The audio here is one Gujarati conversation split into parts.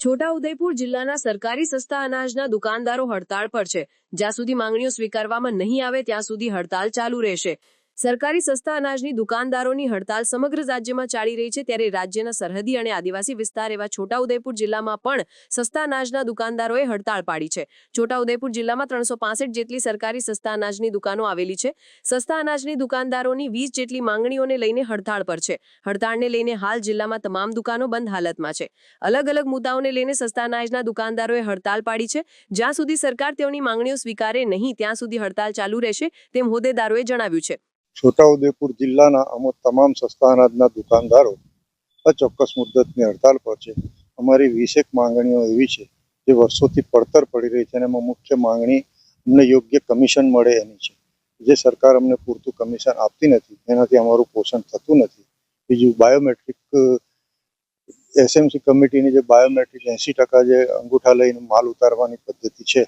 છોટાઉદેપુર જિલ્લાના સરકારી સસ્તા અનાજના દુકાનદારો હડતાળ પર છે. જ્યાં સુધી માંગણીઓ સ્વીકારવામાં નહીં આવે ત્યાં સુધી હડતાળ ચાલુ રહેશે. સરકારી સસ્તા અનાજની દુકાનદારોની હડતાળ સમગ્ર રાજ્યમાં ચાલી રહી છે ત્યારે રાજ્યના સરહદી અને આદિવાસી વિસ્તાર એવા છોટાઉદેપુર જિલ્લામાં પણ સસ્તા અનાજના દુકાનદારોએ હડતાળ પાડી છે. છોટાઉદેપુર જિલ્લામાં ત્રણસો જેટલી સરકારી સસ્તા અનાજની દુકાનો આવેલી છે. સસ્તા અનાજની દુકાનદારોની વીસ જેટલી માંગણીઓને લઈને હડતાળ પર છે. હડતાળને લઈને હાલ જિલ્લામાં તમામ દુકાનો બંધ હાલતમાં છે. અલગ અલગ મુદ્દાઓને લઈને સસ્તા અનાજના દુકાનદારોએ હડતાળ પાડી છે. જ્યાં સુધી સરકાર તેઓની માંગણીઓ સ્વીકારે નહીં, ત્યાં સુધી હડતાળ ચાલુ રહેશે તેમ હોદ્દેદારોએ જણાવ્યું છે. છોટાઉદેપુર જિલ્લાના અમુક તમામ સસ્તા અનાજના દુકાનદારો અચોક્કસ મુદ્દતની હડતાલ પર છે. અમારી વીસેક માંગણીઓ એવી છે જે વર્ષોથી પડતર પડી રહી છે અને એમાં મુખ્ય માંગણી અમને યોગ્ય કમિશન મળે એની છે. જે સરકાર અમને પૂરતું કમિશન આપતી નથી, એનાથી અમારું પોષણ થતું નથી. બીજું બાયોમેટ્રિક એસએમસી કમિટીની જે બાયોમેટ્રિક એંસી ટકા જે અંગૂઠા લઈને માલ ઉતારવાની પદ્ધતિ છે,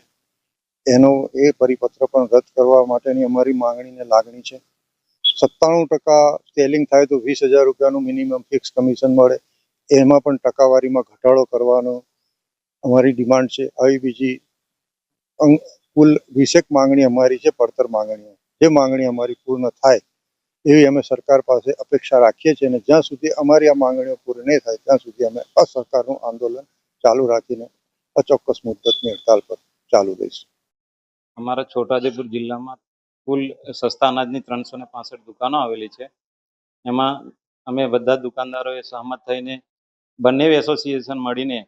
એનો એ પરિપત્ર પણ રદ કરવા માટેની અમારી માંગણીને લાગણી છે. સત્તાણું ટકા સેલિંગ થાય તો વીસ હજાર રૂપિયાનું મિનિમમ ફિક્સ કમિશન મળે. એમાં પણ ટકાવારીમાં ઘટાડો કરવાનો અમારી ડિમાન્ડ છે. આવી બીજી કુલ વીસેક માંગણી અમારી છે, પડતર માંગણીઓ. જે માંગણી અમારી પૂર્ણ થાય, એવી અમે સરકાર પાસે અપેક્ષા રાખીએ છીએ અને જ્યાં સુધી અમારી આ માંગણીઓ પૂરી નહીં થાય, ત્યાં સુધી અમે અસહકારનું આંદોલન ચાલુ રાખીને અચોક્કસ મુદ્દતની હડતાલ પર ચાલુ રહીશું. અમારા છોટાઉદેપુર જિલ્લામાં કુલ સસ્તા અનાજની ત્રણસો ને પાસઠ દુકાનો આવેલી છે. એમાં અમે બધા દુકાનદારોએ સહમત થઈને બંને એસોસિએશન મળીને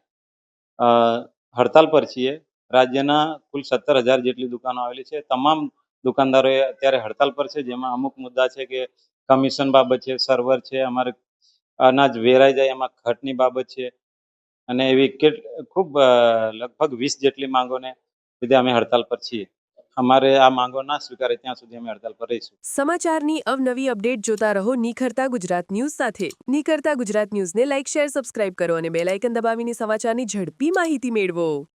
હડતાલ પર છીએ. રાજ્યના કુલ સત્તર હજાર જેટલી દુકાનો આવેલી છે. તમામ દુકાનદારોએ અત્યારે હડતાલ પર છે, જેમાં અમુક મુદ્દા છે કે કમિશન બાબત છે, સર્વર છે, અમારે અનાજ વેરાઈ જાય, એમાં ખટની બાબત છે. અને એવી કેટ ખૂબ લગભગ વીસ જેટલી માંગોને લીધે અમે હડતાલ પર છીએ. અમારે આ માંગો ના સ્વીકારે ત્યાં સુધી અમે હડતાલ પર રહીશું. સમાચારની અવનવી અપડેટ જોતા રહો નિખરતા ગુજરાત ન્યૂઝ સાથે. નિખરતા ગુજરાત ન્યૂઝને લાઇક શેર, સબસ્ક્રાઇબ કરો અને બેલ આઇકન દબાવીને સમાચારની ઝડપી માહિતી મેળવો.